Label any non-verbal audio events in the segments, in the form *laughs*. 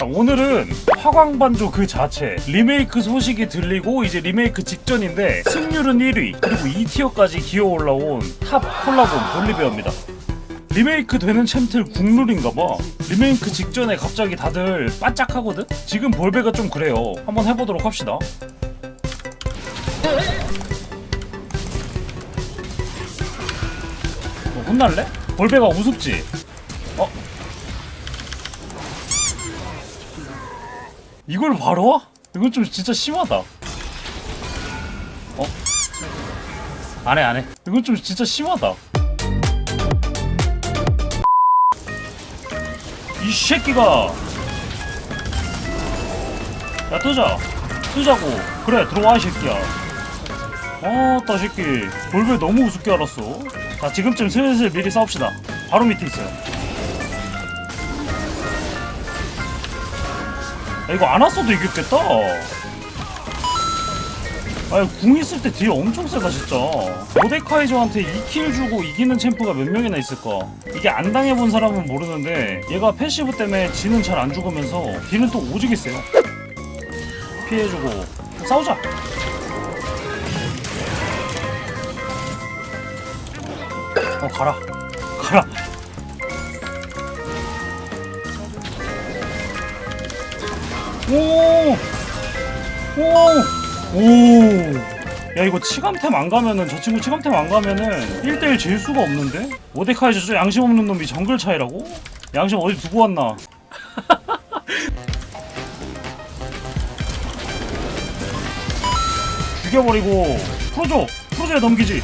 자, 오늘은 화광반조 그 자체 리메이크 소식이 들리고 이제 리메이크 직전인데 승률은 1위 그리고 2티어까지 기어 올라온 탑 콜라본 볼리베어입니다 리메이크 되는 챔틀 국룰인가봐 리메이크 직전에 갑자기 다들 바짝하거든? 지금 볼베가 좀 그래요 한번 해보도록 합시다 뭐 혼날래? 볼베가 우습지? 이걸 바로 와? 이건 좀 진짜 심하다. 어? 안해 안해. 이건 좀 진짜 심하다. 이 새끼가 야 뜨자 뜨자고 그래 들어와 이 새끼야 아따 새끼 볼베 너무 우습게 알았어 자 지금쯤 슬슬 미리 싸웁시다 바로 밑에 있어요 야, 이거 안 왔어도 이겼겠다. 아, 궁 있을 때 딜 엄청 세다 진짜. 모데카이저한테 2킬 주고 이기는 챔프가 몇 명이나 있을까? 이게 안 당해본 사람은 모르는데 얘가 패시브 때문에 지는 잘 안 죽으면서 딜은 또 오지게 세요. 피해주고 싸우자. 어 가라. 오! 오! 오! 야 이거 치감템 안 가면은 저 친구 치감템 안 가면은 1대1 질 수가 없는데? 모데카이저 저 양심 없는 놈이 정글 차이라고? 양심 어디 두고 왔나? *laughs* 죽여버리고 풀어줘! 풀어줘야 넘기지!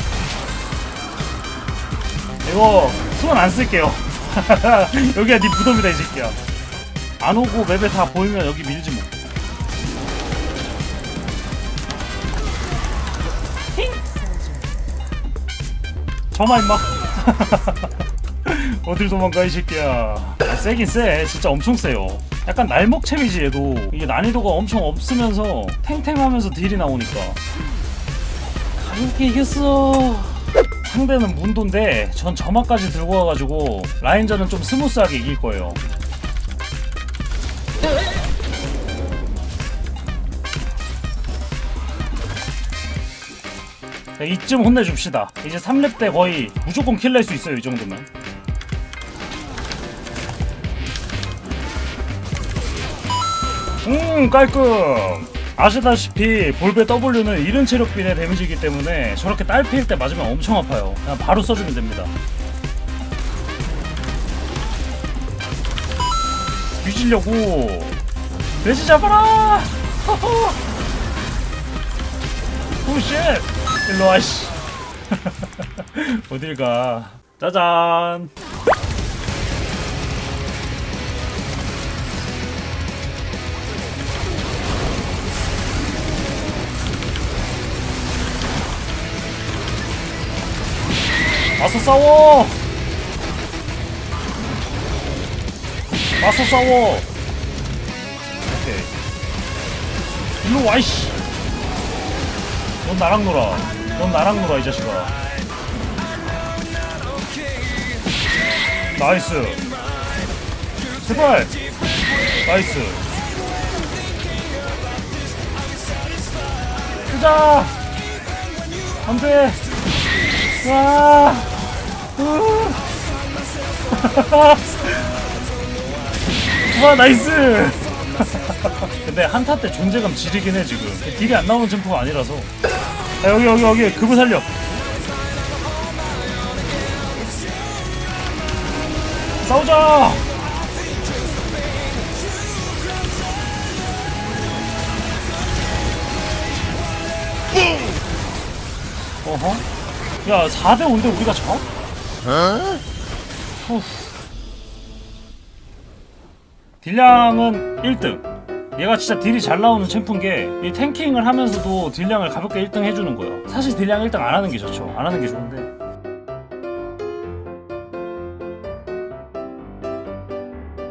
이거 수원 안 쓸게요 *laughs* 여기가 네 무덤이다 이 새끼야 안 오고 맵에 다 보이면 여기 밀지 뭐. 저마 임마. *laughs* 어딜 도망가 이 새끼야. 아, 세긴 세. 진짜 엄청 세요. 약간 날먹챔이지 얘도. 이게 난이도가 엄청 없으면서 탱탱하면서 딜이 나오니까. 가볍게 이겼어. 상대는 문도인데 전 점화까지 들고 와가지고 라인전은 좀 스무스하게 이길 거예요. 자, 이쯤 혼내줍시다. 이제 3렙 때 거의 무조건 킬 낼 수 있어요, 이 정도면. 음, 깔끔! 아시다시피 볼베 W는 이른 체력 빈의 데미지이기 때문에 저렇게 딸피일 때 맞으면 엄청 아파요. 그냥 바로 써주면 됩니다. 뒤지려고 돼지 잡아라! 호호! 오쉣! 일로 와, 씨. *laughs* 어딜 가. 짜잔! 와서 싸워! 와서 싸워! 오케이. 일로 와, 이씨! 넌 나랑 놀아. 넌 나랑 놀아, 이 자식아. 나이스. 제발! 나이스. 뜨자! 안 돼! 와! 으. *laughs* 와, 나이스! *laughs* 근데 한타 때 존재감 지리긴 해, 지금. 딜이 안 나오는 챔프가 아니라서. 야, 여기, 여기, 여기, 그거 살려. 싸우자! 어허? 야, 4대 5인데 우리가 져? 후. 딜량은 1등. 얘가 진짜 딜이 잘 나오는 챔프인 게 이 탱킹을 하면서도 딜량을 가볍게 1등 해주는 거예요. 사실 딜량 1등 안 하는 게 좋죠. 안 하는 게 좋은데